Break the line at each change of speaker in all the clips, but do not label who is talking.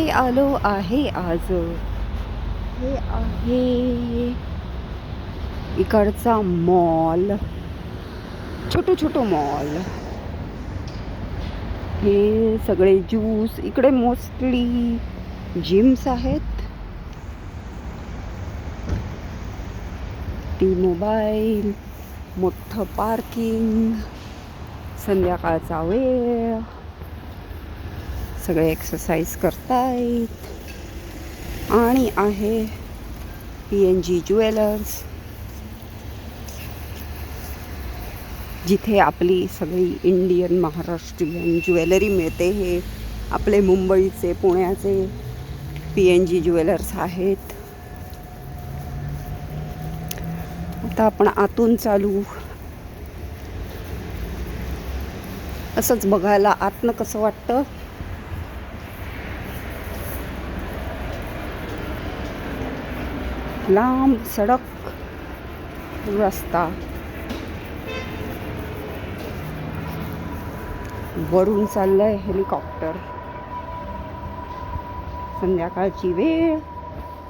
इथे आलो आहे आज. हे आहे इकडचा मॉल. छोटू छोटू मॉल. हे सगळे ज्यूस इकडे मोस्टली जिम्स आहेत. टी मोबाईल मोठं पार्किंग संध्याकाळचा वेळ. सगळे एक्सरसाइज करतायत. आणि आहे पी एन जी ज्वेलर्स जिथे आपली सगळी इंडियन महाराष्ट्रीयन ज्वेलरी मिळते. हे आपले मुंबईचे पुण्याचे पी एन जी ज्वेलर्स आहेत. आता आपण आतून चालू. असंच बघायला आतनं कसं वाटतं? लांब सडक रस्ता. वरून चाललंय हेलिकॉप्टर. संध्याकाळची वेळ.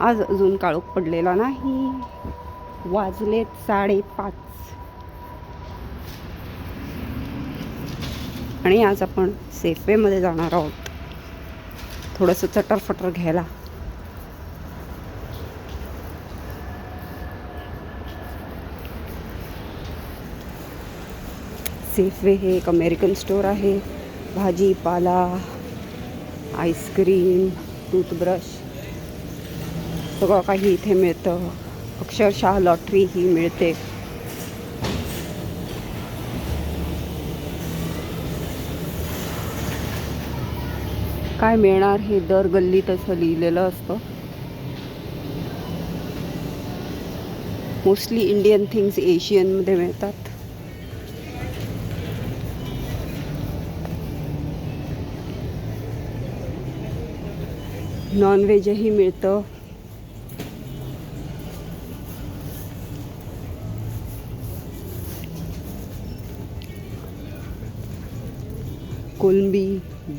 आज अजून काळोख पडलेला नाही. वाजलेत साडेपाच. आणि आज आपण सेफवेमध्ये जाणार आहोत. थोडंसं चटरफटर घ्यायला. सेफवे हे एक अमेरिकन स्टोअर आहे. भाजीपाला आईस्क्रीम टूथब्रश सगळं काही इथे मिळतं. अक्षरशः लॉटरी ही मिळते. काय मिळणार हे दर गल्लीत असं लिहिलेलं असतं. मोस्टली इंडियन थिंग्स एशियनमध्ये मिळतात. नॉनव्हेजही मिळतं. कोलंबी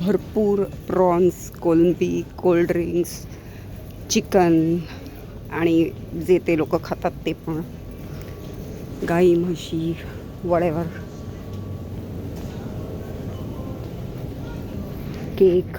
भरपूर प्रॉन्स कोलंबी कोल्ड्रिंक्स चिकन आणि जे ते लोक खातात ते पण. गाई म्हशी वडेवर केक.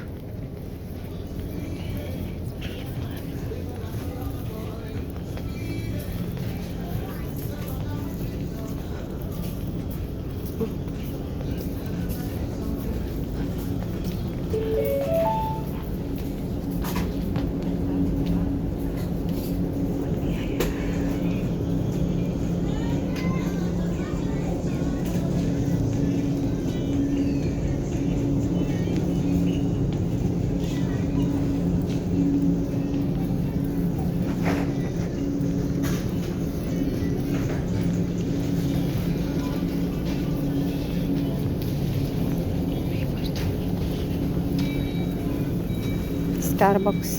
Starbucks.